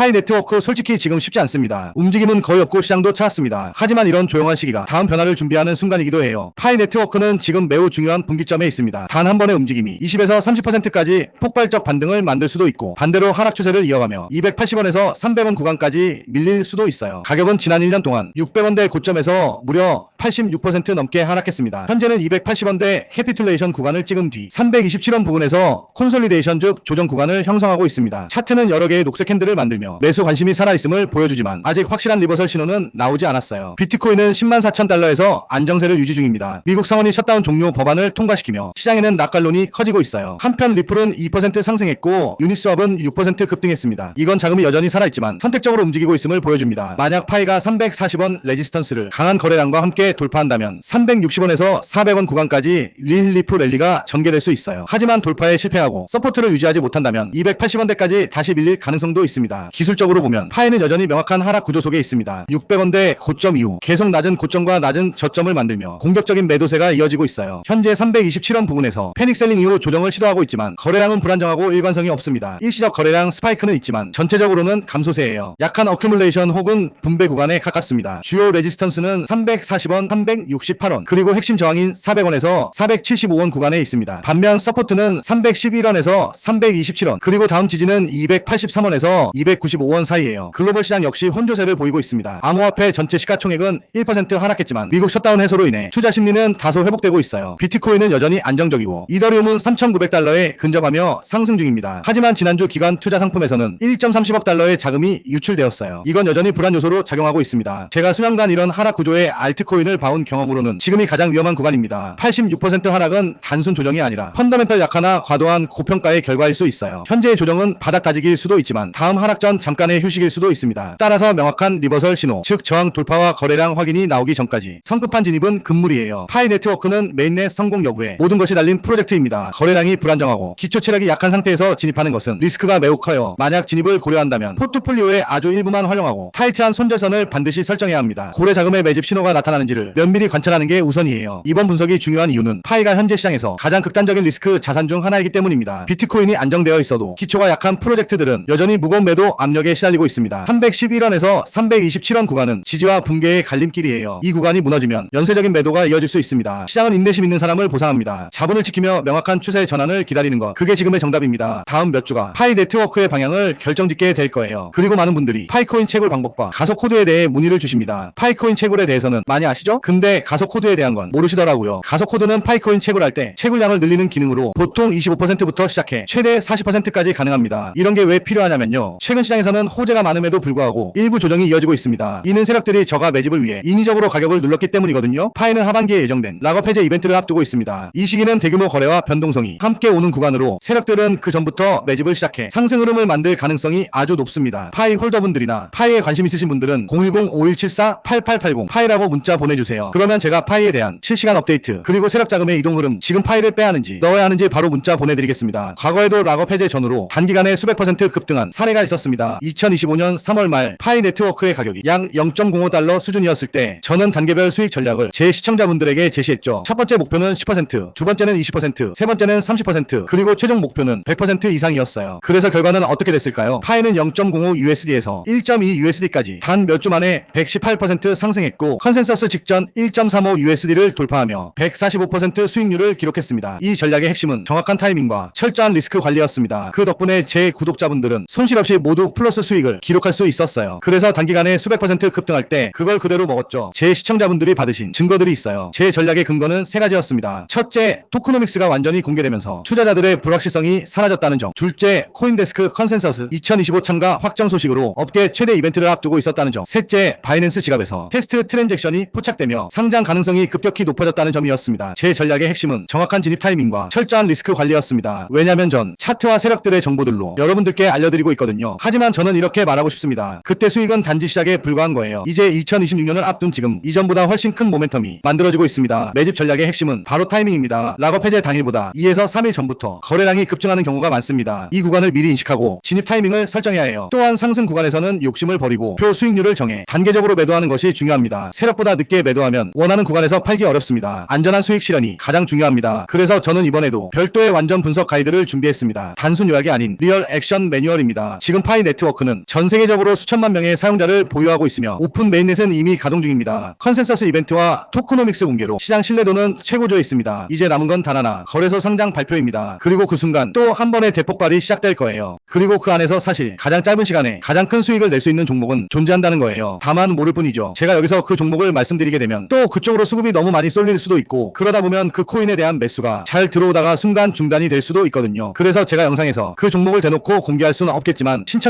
파이 네트워크 솔직히 지금 쉽지 않습니다. 움직임은 거의 없고 시장도 차왔습니다. 하지만 이런 조용한 시기가 다음 변화를 준비하는 순간이기도 해요. 파이 네트워크는 지금 매우 중요한 분기점에 있습니다. 단 한 번의 움직임이 20에서 30%까지 폭발적 반등을 만들 수도 있고 반대로 하락 추세를 이어가며 280원에서 300원 구간까지 밀릴 수도 있어요. 가격은 지난 1년 동안 600원대 고점에서 무려 86% 넘게 하락했습니다. 현재는 280원대 캐피툴레이션 구간을 찍은 뒤 327원 부근에서 콘솔리데이션 즉 조정 구간을 형성하고 있습니다. 차트는 여러 개의 녹색 핸들을 만들며 매수 관심이 살아있음을 보여주지만 아직 확실한 리버설 신호는 나오지 않았어요. 비트코인은 10만 4천 달러에서 안정세를 유지 중입니다. 미국 상원이 셧다운 종료 법안을 통과시키며 시장에는 낙관론이 커지고 있어요. 한편 리플은 2% 상승했고 유니스왑은 6% 급등했습니다. 이건 자금이 여전히 살아있지만 선택적으로 움직이고 있음을 보여줍니다. 만약 파이가 340원 레지스턴스를 강한 거래량과 함께 돌파한다면 360원에서 400원 구간까지 릴리프 랠리가 전개될 수 있어요. 하지만 돌파에 실패하고 서포트를 유지하지 못한다면 280원대까지 다시 밀릴 가능성도 있습니다. 기술적으로 보면 파이는 여전히 명확한 하락 구조 속에 있습니다. 600원대 고점 이후 계속 낮은 고점과 낮은 저점을 만들며 공격적인 매도세가 이어지고 있어요. 현재 327원 부근에서 패닉셀링 이후 조정을 시도하고 있지만 거래량은 불안정하고 일관성이 없습니다. 일시적 거래량 스파이크는 있지만 전체적으로는 감소세예요. 약한 어큐뮬레이션 혹은 분배 구간에 가깝습니다. 주요 레지스턴스는 340원, 368원, 그리고 핵심 저항인 400원에서 475원 구간에 있습니다. 반면 서포트는 311원에서 327원, 그리고 다음 지지는 283원에서 295원 사이에요. 글로벌 시장 역시 혼조세를 보이고 있습니다. 암호화폐 전체 시가총액은 1% 하락했지만 미국 셧다운 해소로 인해 투자 심리는 다소 회복되고 있어요. 비트코인은 여전히 안정적이고 이더리움은 3,900달러에 근접하며 상승 중입니다. 하지만 지난주 기관 투자 상품에서는 1.30억 달러의 자금이 유출되었어요. 이건 여전히 불안 요소로 작용하고 있습니다. 제가 수년간 이런 하락 구조의 알트코인을 봐온 경험으로는 지금이 가장 위험한 구간입니다. 86% 하락은 단순 조정이 아니라 펀더멘털 약화나 과도한 고평가의 결과일 수 있어요. 현재의 조정은 바닥 다지기일 수도 있지만 다음 하락 전 잠깐의 휴식일 수도 있습니다. 따라서 명확한 리버설 신호, 즉 저항 돌파와 거래량 확인이 나오기 전까지 성급한 진입은 금물이에요. 파이 네트워크는 메인넷 성공 여부에 모든 것이 달린 프로젝트입니다. 거래량이 불안정하고 기초 체력이 약한 상태에서 진입하는 것은 리스크가 매우 커요. 만약 진입을 고려한다면 포트폴리오의 아주 일부만 활용하고 타이트한 손절선을 반드시 설정해야 합니다. 고래 자금의 매집 신호가 나타나는지를 면밀히 관찰하는 게 우선이에요. 이번 분석이 중요한 이유는 파이가 현재 시장에서 가장 극단적인 리스크 자산 중 하나이기 때문입니다. 비트코인이 안정되어 있어도 기초가 약한 프로젝트들은 여전히 무거운 매도 압력에 시달리고 있습니다. 311원에서 327원 구간은 지지와 붕괴의 갈림길이에요. 이 구간이 무너지면 연쇄적인 매도가 이어질 수 있습니다. 시장은 인내심 있는 사람을 보상합니다. 자본을 지키며 명확한 추세 전환을 기다리는 것. 그게 지금의 정답입니다. 다음 몇 주가 파이 네트워크의 방향을 결정짓게 될 거예요. 그리고 많은 분들이 파이코인 채굴 방법과 가속 코드에 대해 문의를 주십니다. 파이코인 채굴에 대해서는 많이 아시죠? 근데 가속 코드에 대한 건 모르시더라고요. 가속 코드는 파이코인 채굴할 때 채굴량을 늘리는 기능으로 보통 25%부터 시작해 최대 40%까지 가능합니다. 이런 게 왜 필요하냐면요. 최근 시 장에서는 호재가 많음에도 불구하고 일부 조정이 이어지고 있습니다. 이는 세력들이 저가 매집을 위해 인위적으로 가격을 눌렀기 때문이거든요. 파이는 하반기에 예정된 락업 해제 이벤트를 앞두고 있습니다. 이 시기는 대규모 거래와 변동성이 함께 오는 구간으로 세력들은 그 전부터 매집을 시작해 상승 흐름을 만들 가능성이 아주 높습니다. 파이 홀더분들이나 파이에 관심 있으신 분들은 010-5174-8880 파이라고 문자 보내주세요. 그러면 제가 파이에 대한 실시간 업데이트 그리고 세력 자금의 이동 흐름 지금 파이를 빼야 하는지 넣어야 하는지 바로 문자 보내드리겠습니다. 과거에도 락업 해제 전후로 단기간에 수백 퍼센트 급등한 사례가 있었 습니다. 2025년 3월 말 파이 네트워크의 가격이 약 0.05달러 수준이었을 때 저는 단계별 수익 전략을 제 시청자분들에게 제시했죠. 첫 번째 목표는 10%, 두 번째는 20%, 세 번째는 30%, 그리고 최종 목표는 100% 이상이었어요. 그래서 결과는 어떻게 됐을까요? 파이는 0.05 USD에서 1.2 USD까지 단 몇 주 만에 118% 상승했고 컨센서스 직전 1.35 USD를 돌파하며 145% 수익률을 기록했습니다. 이 전략의 핵심은 정확한 타이밍과 철저한 리스크 관리였습니다. 그 덕분에 제 구독자분들은 손실 없이 모두 플러스 수익을 기록할 수 있었어요. 그래서 단기간에 수백 퍼센트 급등할 때 그걸 그대로 먹었죠. 제 시청자분들이 받으신 증거들이 있어요. 제 전략의 근거는 세 가지였습니다. 첫째, 토크노믹스가 완전히 공개되면서 투자자들의 불확실성이 사라졌다는 점. 둘째, 코인데스크 컨센서스 2025 참가 확정 소식으로 업계 최대 이벤트를 앞두고 있었다는 점. 셋째, 바이낸스 지갑에서 테스트 트랜잭션이 포착되며 상장 가능성이 급격히 높아졌다는 점이었습니다. 제 전략의 핵심은 정확한 진입 타이밍과 철저한 리스크 관리였습니다. 왜냐면 전 차트와 세력들의 정보들로 여러분들께 알려드리고 있거든요. 하지만 저는 이렇게 말하고 싶습니다. 그때 수익은 단지 시작에 불과한 거예요. 이제 2026년을 앞둔 지금 이전보다 훨씬 큰 모멘텀이 만들어지고 있습니다. 매집 전략의 핵심은 바로 타이밍입니다. 락업 해제 당일보다 2에서 3일 전부터 거래량이 급증하는 경우가 많습니다. 이 구간을 미리 인식하고 진입 타이밍을 설정해야 해요. 또한 상승 구간에서는 욕심을 버리고 표 수익률을 정해 단계적으로 매도하는 것이 중요합니다. 세력보다 늦게 매도하면 원하는 구간에서 팔기 어렵습니다. 안전한 수익 실현이 가장 중요합니다. 그래서 저는 이번에도 별도의 완전 분석 가이드를 준비했습니다. 단순 요약이 아닌 리얼 액션 매뉴얼입니다. 지금 파이 네트워크는 전 세계적으로 수천만 명의 사용자를 보유하고 있으며 오픈 메인넷은 이미 가동 중입니다. 컨센서스 이벤트와 토크노믹스 공개로 시장 신뢰도는 최고조에 있습니다. 이제 남은 건 단 하나 거래소 상장 발표입니다. 그리고 그 순간 또 한 번의 대폭발이 시작될 거예요. 그리고 그 안에서 사실 가장 짧은 시간에 가장 큰 수익을 낼 수 있는 종목은 존재한다는 거예요. 다만 모를 뿐이죠. 제가 여기서 그 종목을 말씀드리게 되면 또 그쪽으로 수급이 너무 많이 쏠릴 수도 있고 그러다 보면 그 코인에 대한 매수가 잘 들어오다가 순간 중단이 될 수도 있거든요. 그래서 제가 영상에서 그 종목을 대놓고 공개할 수는 없겠지만 신청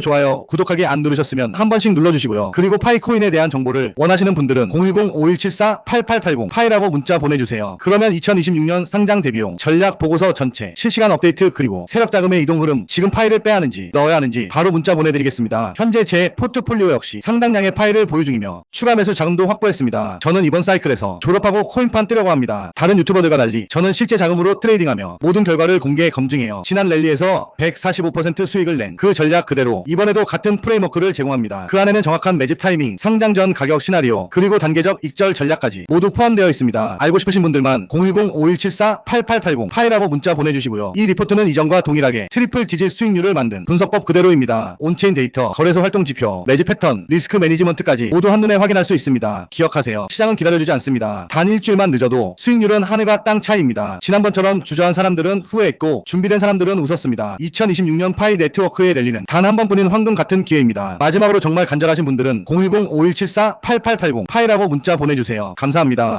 좋아요, 구독하기 안 누르셨으면 한 번씩 눌러주시고요. 그리고 파이코인에 대한 정보를 원하시는 분들은 010-5174-8880 파이라고 문자 보내주세요. 그러면 2026년 상장 대비용, 전략 보고서 전체, 실시간 업데이트 그리고 세력 자금의 이동 흐름, 지금 파일을 빼야 하는지 넣어야 하는지 바로 문자 보내드리겠습니다. 현재 제 포트폴리오 역시 상당량의 파일을 보유 중이며 추가 매수 자금도 확보했습니다. 저는 이번 사이클에서 졸업하고 코인판 뜨려고 합니다. 다른 유튜버들과 달리 저는 실제 자금으로 트레이딩하며 모든 결과를 공개 검증해요. 지난 랠리에서 145% 수익을 낸 그 전략 그대로 이번에도 같은 프레임워크를 제공합니다. 그 안에는 정확한 매집 타이밍, 상장 전 가격 시나리오, 그리고 단계적 익절 전략까지 모두 포함되어 있습니다. 알고 싶으신 분들만 010-5174-8880 파이라고 문자 보내주시고요. 이 리포트는 이전과 동일하게 트리플 디짓 수익률을 만든 분석법 그대로입니다. 온체인 데이터, 거래소 활동 지표, 매집 패턴, 리스크 매니지먼트까지 모두 한눈에 확인할 수 있습니다. 기억하세요. 시장은 기다려주지 않습니다. 단 일주일만 늦어도 수익률은 하늘과 땅 차이입니다. 지난번처럼 주저한 사람들은 후회했고 준비된 사람들은 웃었습니다. 2026년 파이 네트워크의 랠리는 단 한 번뿐인 황금 같은 기회입니다. 마지막으로 정말 간절하신 분들은 010-5174-8880 파이라고 문자 보내주세요. 감사합니다.